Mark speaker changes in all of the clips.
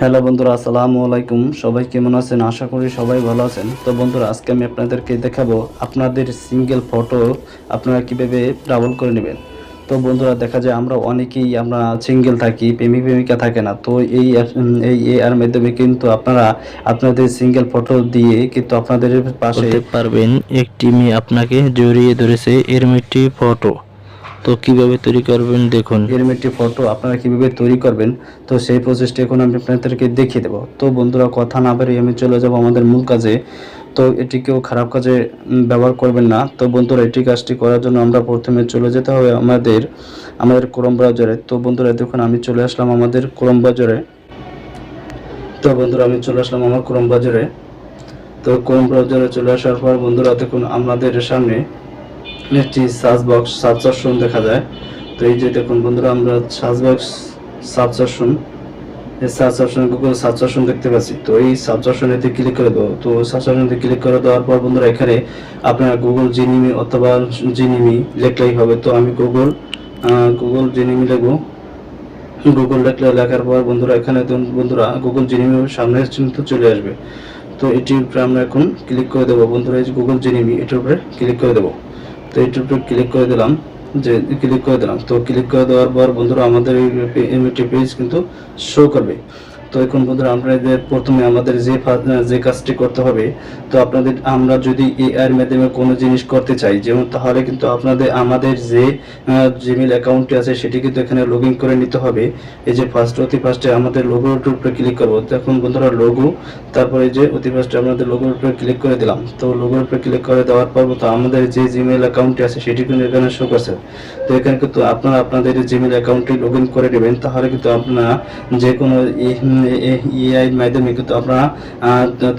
Speaker 1: Hello বন্ধুরা, আসসালামু আলাইকুম। সবাই কেমন আছেন? আশা করি সবাই ভালো আছেন। তো বন্ধুরা, আজকে আমি আপনাদেরকে দেখাবো আপনাদের সিঙ্গেল ফটো আপনারা কীভাবে ডাবল করে নেবেন। তো বন্ধুরা, দেখা যায় আমরা অনেকেই আমরা সিঙ্গেল থাকি, প্রেমিক প্রেমিকা থাকে না। তো এই এই এর মাধ্যমে কিন্তু আপনারা আপনাদের সিঙ্গেল ফটো দিয়ে কিন্তু আপনাদের পাশে
Speaker 2: পারবেন। একটি মেয়ে আপনাকে জড়িয়ে ধরেছে এরম একটি ফটো তো কীভাবে তৈরি করবেন দেখুন।
Speaker 1: একটি ফটো আপনারা কীভাবে তৈরি করবেন, তো সেই প্রসেসটি এখন আমি আপনাদেরকে দেখিয়ে দেবো। তো বন্ধুরা, কথা না বাড়িয়ে আমি চলে যাব আমাদের মূল কাজে। তো এটি কেউ খারাপ কাজে ব্যবহার করবেন না। তো বন্ধুরা, এটি কাজটি করার জন্য আমরা প্রথমে চলে যেতে হবে আমাদের আমাদের ক্রোম ব্রাউজারে তো বন্ধুরা, দেখুন, আমি চলে আসলাম আমাদের ক্রোম ব্রাউজারে তো বন্ধুরা, আমি চলে আসলাম আমার ক্রোম ব্রাউজারে তো ক্রোম ব্রাউজারে চলে আসার পর বন্ধুরা, দেখুন, আমাদের সামনে একটি সার্চ বক্স সার্চ অপশন দেখা যায়। তো এই যে দেখুন বন্ধুরা, আমরা সার্চ বক্স সার্চ অপশন এই search option Google search option দেখতে পাচ্ছি। তো এই সার্চ অপশনেতে ক্লিক করে দেবো তো সার্চ অপশনেতে ক্লিক করে দেওয়ার পর বন্ধুরা, এখানে আপনারা গুগল জিনিমি অথবা জিনিমি লেখলেই হবে। তো আমি গুগল গুগল জিনিমি লিখব। গুগল লেখলে লেখার পর বন্ধুরা, এখানে বন্ধুরা গুগল জিনিমি সামনে কিন্তু চলে আসবে। তো এটির উপরে আমরা এখন ক্লিক করে দেবো। বন্ধুরা, এই গুগল জিনিমি এটির উপরে ক্লিক করে দেবো। এটির উপরে ক্লিক করে দিলাম, যে ক্লিক করে দিলাম। তো ক্লিক করে দেওয়ার পর বন্ধুরা আমাদের এমএটি পেজ কিন্তু শো করবে। তো এখন বন্ধুরা আপনাদের প্রথমে আমাদের যে যে কাজটি করতে হবে, তো আপনাদের, আমরা যদি এআই এর মাধ্যমে কোনো জিনিস করতে চাই, যেমন তাহলে কিন্তু আপনাদের, আমাদের যে জিমেল অ্যাকাউন্টটি আছে, সেটি কিন্তু এখানে লগ করে নিতে হবে। এই যে ফার্স্ট অতি ফার্স্টে আমাদের লোগোর উপরে ক্লিক করব। এখন বন্ধুরা লোগো তারপরে যে অতি ফার্স্টে আমাদের লোগোর উপরে ক্লিক করে দিলাম। তো লোগোর উপরে ক্লিক করে দেওয়ার পর তো আমাদের যে জিমেল অ্যাকাউন্টটি আছে, সেটি কিন্তু এখানে শো করছে। তো এখানে কিন্তু আপনারা আপনাদের জিমেল অ্যাকাউন্টটি লগ করে নেবেন। তাহলে কিন্তু আপনারা যে কোনো এআই মাধ্যমে কিন্তু আপনারা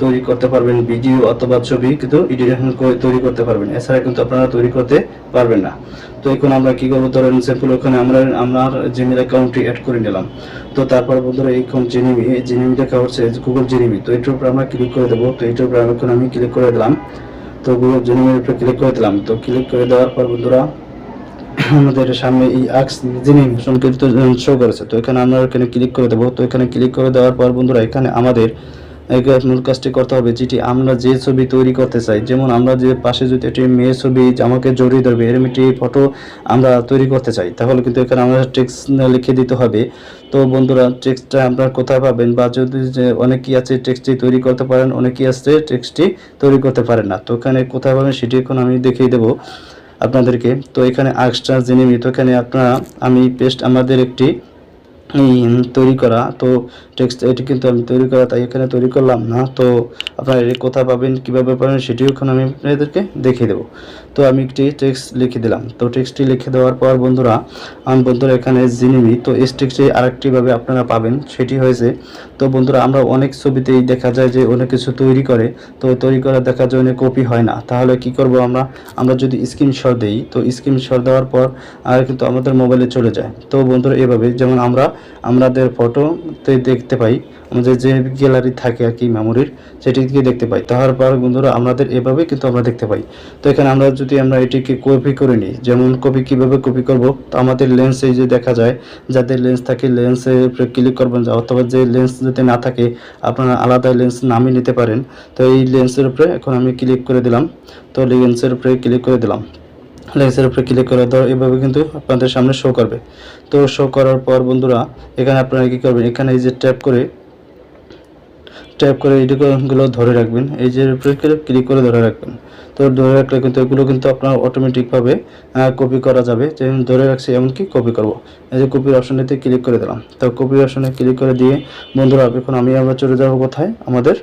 Speaker 1: তৈরি করতে পারবেন ভিডিও অথবা ছবি কিন্তু এডিটিং করে তৈরি করতে পারবেন এছাড়া কিন্তু আপনারা তৈরি করতে পারবেন না তো এখন আমরা কি করব ধরেন সিম্পল ওখানে আমরা আমার জিমেল অ্যাকাউন্টটি অ্যাড করে নিলাম তো তারপর বন্ধুরা এইখন জিনিমি এই জিনিমি লেখা হচ্ছে গুগল জিনিমি তো এটার উপরে আমরা ক্লিক করে দেবো তো এটার উপরে আমি ক্লিক করে দিলাম তো গুগল জিনিমির উপরে ক্লিক করে দিলাম তো ক্লিক করে দেওয়ার পর বন্ধুরা আমাদের সামনে এই আক্স যিনি সংকেত শো করেছে, তো এখানে আমরা এখানে ক্লিক করে দেবো। তো এখানে ক্লিক করে দেওয়ার পর বন্ধুরা, এখানে আমাদের মূল কাজটি করতে হবে, যেটি আমরা যে ছবি তৈরি করতে চাই, যেমন আমরা যে পাশে যদি একটি মেয়ে ছবি আমাকে জড়িয়ে ধরবে, এরকম একটি ফটো আমরা তৈরি করতে চাই, তাহলে কিন্তু এখানে আমরা টেক্সট লিখে দিতে হবে। তো বন্ধুরা টেক্সটটা আপনারা কোথায় পাবেন বা যদি যে অনেকেই আছে টেক্সটটি তৈরি করতে পারেন, অনেকেই আছে টেক্সটটি তৈরি করতে পারেন না, তো এখানে কোথায় পাবেন সেটি এখন আমি দেখিয়ে দেবো। আপনাদেরকে। তো এখানে আক্সটা জেনে নিই তো এখানে আপনারা, আমি পেস্ট আমাদের একটি তৈরি করা, তো টেক্সট এটি কিন্তু আমি তৈরি করা, তাই এখানে তৈরি করলাম না। তো আপনারা এটি কোথায় পাবেন কীভাবে পাবেন সেটিও এখন আমি আপনাদেরকে দেখিয়ে দেবো। তো আমি একটি টেক্সট লিখে দিলাম। তো টেক্সটটি লিখে দেওয়ার পর বন্ধুরা, আমি বন্ধুরা এখানে জিনিমি, তো এই টেক্সটটি আরেকটিভাবে আপনারা পাবেন, সেটি হয়েছে, তো বন্ধুরা আমরা অনেক ছবিতেই দেখা যায় যে অনেক কিছু তৈরি করে, তো তৈরি করা দেখা যায় অনেক কপি হয় না। তাহলে কি করব আমরা? আমরা যদি স্ক্রিনশট দেই, তো স্ক্রিনশট দেওয়ার পর, আর কিন্তু আমাদের মোবাইলে চলে যায়। তো বন্ধুরা এভাবে, যেমন আমরা, আমাদের ফটোতে দেখতে পাই, আমাদের যে গ্যালারি থাকে আর কি মেমোরির সেটি দেখতে পাই। তাহার পর বন্ধুরা আমাদের এভাবে কিন্তু আমরা দেখতে পাই। তো এখানে আমরা আমরা এটিকে কপি করে নিই, যেমন কপি কীভাবে কপি করব, তো আমাদের লেন্স যে দেখা যায়, যাদের লেন্স থাকে উপরে ক্লিক করবেন অথবা যে লেন্স যদি না থাকে, আপনারা আলাদা লেন্স নামিয়ে নিতে পারেন। তো এই লেন্সের উপরে এখন আমি ক্লিক করে দিলাম। তো লেন্সের উপরে ক্লিক করে দিলাম। লেন্সের উপরে ক্লিক করে দাও এভাবে কিন্তু আপনাদের সামনে শো করবে। তো শো করার পর বন্ধুরা, এখানে আপনারা কী করবেন, এখানে এই যে ট্যাপ করে ট্যাপ করে এইগুলো ধরে রাখবেন। এই যে ক্লিক করে ধরে রাখবেন। তো ধরে রাখলে কিন্তু এগুলো কিন্তু আপনার অটোমেটিকভাবে কপি করা যাবে। যে ধরে রাখছি, এমনকি কপি করব। এই যে কপির অপশনেতে ক্লিক করে দিলাম। তো কপির অপশনে ক্লিক করে দিয়ে, বন্ধুরা, এখন আমি আবার চলে যাব কোথায়? আমাদের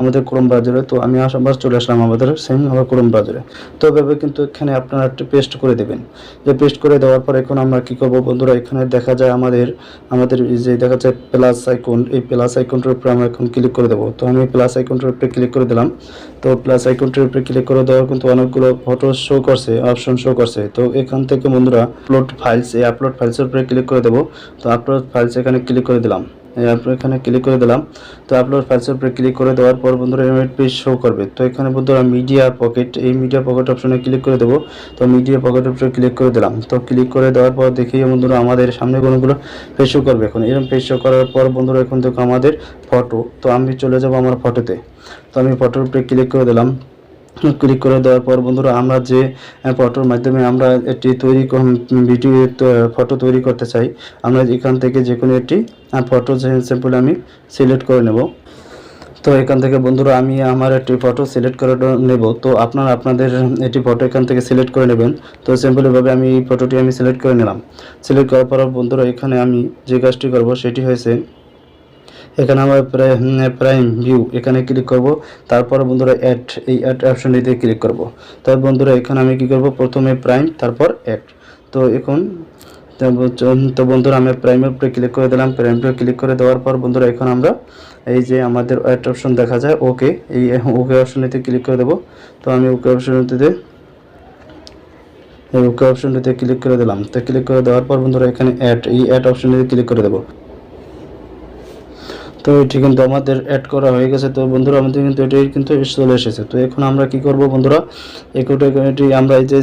Speaker 1: আমাদের ক্রোম ব্রাউজারে তো আমি আবার চলে আসলাম আমাদের সেম আমার ক্রোম ব্রাউজারে তো এভাবে কিন্তু এখানে আপনারা একটু পেস্ট করে দেবেন। যে পেস্ট করে দেওয়ার পর এখন আমরা কি করব বন্ধুরা? এখানে দেখা যায় আমাদের আমাদের যে দেখা যায় প্লাস আইকন এই প্লাস আইকনটার উপরে আমরা এখন ক্লিক করে দেবো। তো আমি প্লাস আইকনটার উপরে ক্লিক করে দিলাম। তো প্লাস আইকনটার উপরে ক্লিক করে দেওয়ার কিন্তু অনেকগুলো ফটো শো করছে অপশন শো করছে। তো এখান থেকে বন্ধুরা আপলোড ফাইলস এই আপলোড ফাইলসের উপরে ক্লিক করে দেবো। তো আপলোড ফাইলস এখানে ক্লিক করে দিলাম। এখানে ক্লিক করে দিলাম। তো আপলোড ফাইলসের উপরে ক্লিক করে দেওয়ার পর বন্ধুরা ইমেজ পেজ শো করবে। তো এখানে বন্ধুরা মিডিয়া পকেট এই মিডিয়া পকেট অপশনে ক্লিক করে দেবো। তো মিডিয়া পকেট উপরে ক্লিক করে দিলাম। তো ক্লিক করে দেওয়ার পর দেখি বন্ধুরা আমাদের সামনে কোনগুলো পেজ শো করবে। এখন এরকম পেজ শো করার পর বন্ধুরা এখন দেখো আমাদের ফটো তো আমি চলে যাব আমার ফটোতে তো। আমি ফটোর উপরে ক্লিক করে দিলাম। ক্লিক করে দেওয়ার পর বন্ধুরা আমরা যে ফটোর মাধ্যমে আমরা একটি তৈরি ভিডিও ফটো তৈরি করতে চাই, আমরা এখান থেকে যে কোনো একটি ফটো স্যাম্পল আমি সিলেক্ট করে নেব। তো এখান থেকে বন্ধুরা আমি আমার একটি ফটো সিলেক্ট করে নেব। তো আপনারা আপনাদের একটি ফটো এখান থেকে সিলেক্ট করে নেবেন। তো সিম্পলভাবে আমি এই ফটোটি আমি সিলেক্ট করে নিলাম। সিলেক্ট করার পর বন্ধুরা এখানে আমি যে কাজটি করব সেটি হয়েছে এখানে আমার প্রাইম ভিউ এখানে ক্লিক করব। তারপর বন্ধুরা অ্যাড এই অ্যাড অপশনটিতে ক্লিক করব। তার বন্ধুরা, এখানে আমি কি করব? প্রথমে প্রাইম তারপর অ্যাড তো এখন, তো বন্ধুরা, আমি প্রাইমের উপরে ক্লিক করে দিলাম। প্রাইমে ক্লিক করে দেওয়ার পর বন্ধুরা, এখন আমরা এই যে আমাদের অ্যাড অপশন দেখা যায় ওকে এই ওকে অপশনটিতে ক্লিক করে দেবো। তো আমি ওকে অপশনটিতে ওকে অপশনটিতে ক্লিক করে দিলাম। তো ক্লিক করে দেওয়ার পর বন্ধুরা, এখানে অ্যাড এই অ্যাড অপশনটিতে ক্লিক করে দেবো। তো এটি কিন্তু আমাদের অ্যাড করা হয়ে গেছে। তো বন্ধুরা, আমাদের কিন্তু এটি কিন্তু চলে এসেছে। তো এখন আমরা কি করব বন্ধুরা? এটি আমরা এই যে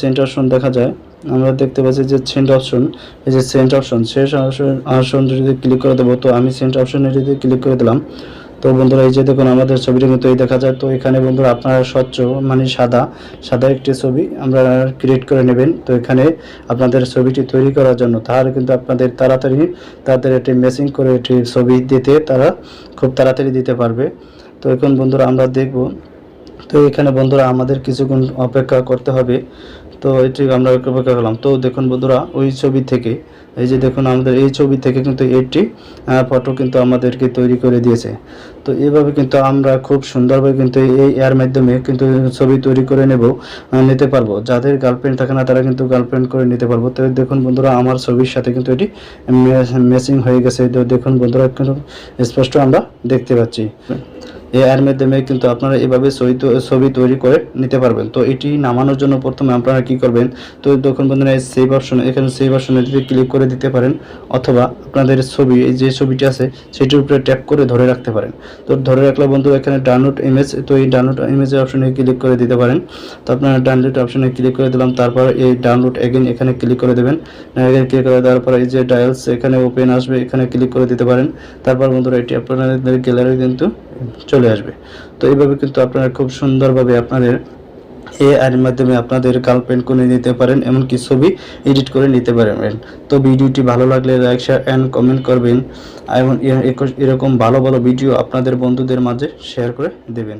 Speaker 1: সেন্ট অপশন দেখা যায়, আমরা দেখতে পাচ্ছি যে সেন্ট অপশন এই যে সেন্ট অপশন শেষ অপশন যদি ক্লিক করে দেবো, তো আমি সেন্ট অপশন এটিতে ক্লিক করে দিলাম। তো বন্ধুরা, এই যে দেখুন, আমাদের ছবিটা কিন্তু এই দেখা যায়। তো এখানে বন্ধুরা, আপনারা স্বচ্ছ মানে সাদা সাদা একটি ছবি আমরা ক্রিয়েট করে নেবেন। তো এখানে আপনাদের ছবিটি তৈরি করার জন্য তাহলে কিন্তু আপনাদের তাড়াতাড়ি তাদের একটি মেসিং করে একটি ছবি দিতে তারা খুব তাড়াতাড়ি দিতে পারবে। তো এখন বন্ধুরা, আমরা দেখব তো এখানে বন্ধুরা আমাদের কিছুক্ষণ অপেক্ষা করতে হবে। তো এটি আমরা অপেক্ষা করলাম। তো দেখুন বন্ধুরা, ওই ছবি থেকে, এই যে দেখুন আমাদের এই ছবি থেকে কিন্তু এইটি ফটো কিন্তু আমাদেরকে তৈরি করে দিয়েছে। তো এইভাবে কিন্তু আমরা খুব সুন্দরভাবে কিন্তু এই এর মাধ্যমে কিন্তু ছবি তৈরি করে নেব নিতে পারব। যাদের গার্লফ্রেন্ড থাকে না, তারা কিন্তু গার্লফ্রেন্ড করে নিতে পারব। তো দেখুন বন্ধুরা, আমার ছবির সাথে কিন্তু এটি ম্যাচিং হয়ে গেছে। তো দেখুন বন্ধুরা, কিন্তু স্পষ্ট আমরা দেখতে পাচ্ছি। এর মাধ্যমে কিন্তু আপনারা এভাবে ছবি তৈরি করে নিতে পারবেন। তো এটি নামানোর জন্য প্রথমে আপনারা কি করবেন? তো দেখুন বন্ধুরা সেভ অপশন এখানে সেভ অপশনে যদি ক্লিক করে দিতে পারেন, অথবা আপনাদের ছবি, এই যে ছবিটি আছে, সেটির উপরে ট্যাপ করে ধরে রাখতে পারেন। তো ধরে রাখলে বন্ধু এখানে ডাউনলোড ইমেজ তো এই ডাউনলোড ইমেজের অপশনে ক্লিক করে দিতে পারেন। তো আপনারা ডাউনলোড অপশনে ক্লিক করে দিলাম, তারপর এই ডাউনলোড এগেন এখানে ক্লিক করে দেবেন। এখানে ক্লিক করে দেওয়ার পর এই যে ডায়ালস এখানে ওপেন আসবে, এখানে ক্লিক করে দিতে পারেন। তারপর বন্ধুরা, এটি আপনাদের গ্যালারি কিন্তু চলে আসবে। তো এইভাবে কিন্তু আপনারা খুব সুন্দরভাবে আপনাদের এ আর মাধ্যমে আপনাদের গার্লফ্রেন্ড করে নিতে পারেন, এমনকি ছবি এডিট করে নিতে পারেন তো ভিডিওটি ভালো লাগলে লাইক শেয়ার অ্যান্ড কমেন্ট করবেন। এবং এরকম ভালো ভালো ভিডিও আপনাদের বন্ধুদের মাঝে শেয়ার করে দেবেন।